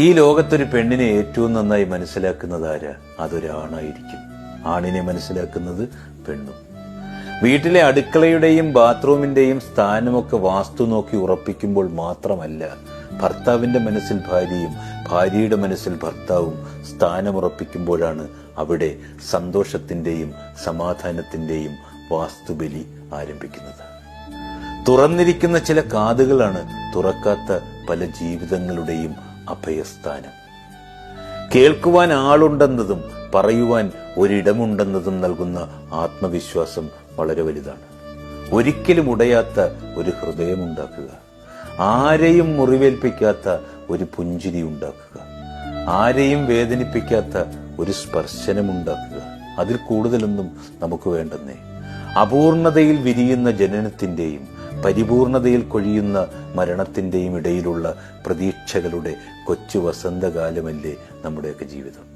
ഈ ലോകത്തൊരു പെണ്ണിനെ ഏറ്റവും നന്നായി മനസ്സിലാക്കുന്നത് ആര്? അതൊരാണായിരിക്കും ആണിനെ മനസ്സിലാക്കുന്നത് പെണ്ണും. വീട്ടിലെ അടുക്കളയുടെയും ബാത്റൂമിന്റെയും സ്ഥാനമൊക്കെ വാസ്തു നോക്കി ഉറപ്പിക്കുമ്പോൾ മാത്രമല്ല ഭർത്താവിന്റെ മനസ്സിൽ ഭാര്യയും ഭാര്യയുടെ മനസ്സിൽ ഭർത്താവും സ്ഥാനമുറപ്പിക്കുമ്പോഴാണ് അവിടെ സന്തോഷത്തിന്റെയും സമാധാനത്തിന്റെയും വാസ്തുബലി ആരംഭിക്കുന്നത്. തുറന്നിരിക്കുന്ന ചില കാതുകളാണ് തുറക്കാത്ത പല ജീവിതങ്ങളുടെയും അഭയസ്ഥാനം. കേൾക്കുവാൻ ആളുണ്ടെന്നതും പറയുവാൻ ഒരിടമുണ്ടെന്നതും നൽകുന്ന ആത്മവിശ്വാസം വളരെ വലുതാണ്. ഒരിക്കലും ഉടയാത്ത ഒരു ഹൃദയമുണ്ടാക്കുക. ആരെയും മുറിവേൽപ്പിക്കാത്ത ഒരു പുഞ്ചിരി ഉണ്ടാക്കുക. ആരെയും വേദനിപ്പിക്കാത്ത ഒരു സ്പർശനമുണ്ടാക്കുക. അതിൽ കൂടുതലൊന്നും നമുക്ക് വേണ്ടെന്നേ. അപൂർണതയിൽ വിരിയുന്ന ജനനത്തിന്റെയും പരിപൂർണതയിൽ കൊഴിയുന്ന മരണത്തിന്റെയും ഇടയിലുള്ള പ്രതീക്ഷകളുടെ കൊച്ചു വസന്തകാലമല്ലേ നമ്മുടെയൊക്കെ ജീവിതം.